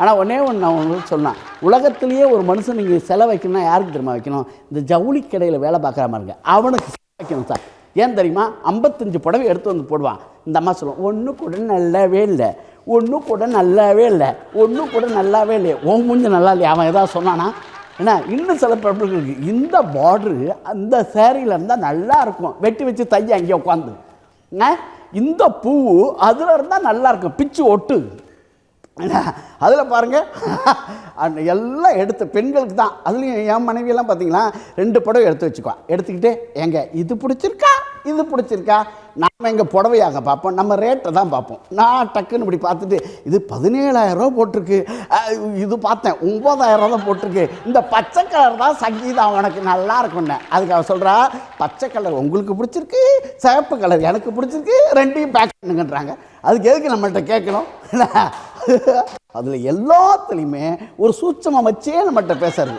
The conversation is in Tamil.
ஆனால் ஒன்றே ஒன்று நான் உங்களுக்கு சொன்னேன் உலகத்திலேயே ஒரு மனுஷன் நீங்கள் செலவு வைக்கணும்னா யாருக்கு தெரியுமா வைக்கணும்? இந்த ஜவுளி கடையில் வேலை பார்க்குற மாதிரி அவனுக்கு வைக்கணும் சார். ஏன் தெரியுமா? ஐம்பத்தஞ்சு புடவை எடுத்து வந்து போடுவான். இந்த அம்மா சொல்லுவோம் ஒன்று கூட நல்லாவே இல்லை. ஒன்று கூட நல்லாவே இல்லை. ஒன்று கூட நல்லாவே இல்லை உன் முஞ்சு நல்லா இல்லையா? அவன் ஏதாவது சொன்னானா? ஏன்னா இன்னும் சில பிரபலங்கள் இந்த பார்டரு அந்த சேரீல இருந்தால் நல்லா இருக்கும். வெட்டி வச்சு தைய அங்கேயே உட்காந்து இந்த பூ அதில் இருந்தால் நல்லா இருக்கும். பிச்சு ஒட்டு. அதில் பாருங்கள் அந்த எல்லாம் எடுத்த பெண்களுக்கு தான். அதுலேயும் என் மனைவியெல்லாம் பார்த்தீங்களா ரெண்டு புடவை எடுத்து வச்சுக்குவா. எடுத்துக்கிட்டு எங்கே இது பிடிச்சிருக்கா? இது பிடிச்சிருக்கா? நாம் எங்கள் புடவையாக பார்ப்போம். நம்ம ரேட்டை தான் பார்ப்போம். நான் டக்குன்னு இப்படி பார்த்துட்டு இது பதினேழாயிரம் ரூபா போட்டிருக்கு. இது பார்த்தேன். ஒம்பதாயிரம் ரூபா தான் போட்டிருக்கு. இந்த பச்சை கலர் தான் சங்கீதா உனக்கு நல்லா இருக்கும்னு. அதுக்கு அவ சொல்கிறா பச்சை கலர் உங்களுக்கு பிடிச்சிருக்கு சிவப்பு கலர் எனக்கு பிடிச்சிருக்கு ரெண்டையும் பேக் பண்ணுங்கன்றாங்க. அதுக்கு எதுக்கு நம்மள்கிட்ட கேட்கணும்? அதில் எல்லாத்துலேயுமே ஒரு சூட்சமாக வச்சே நம்மகிட்ட பேசுறது.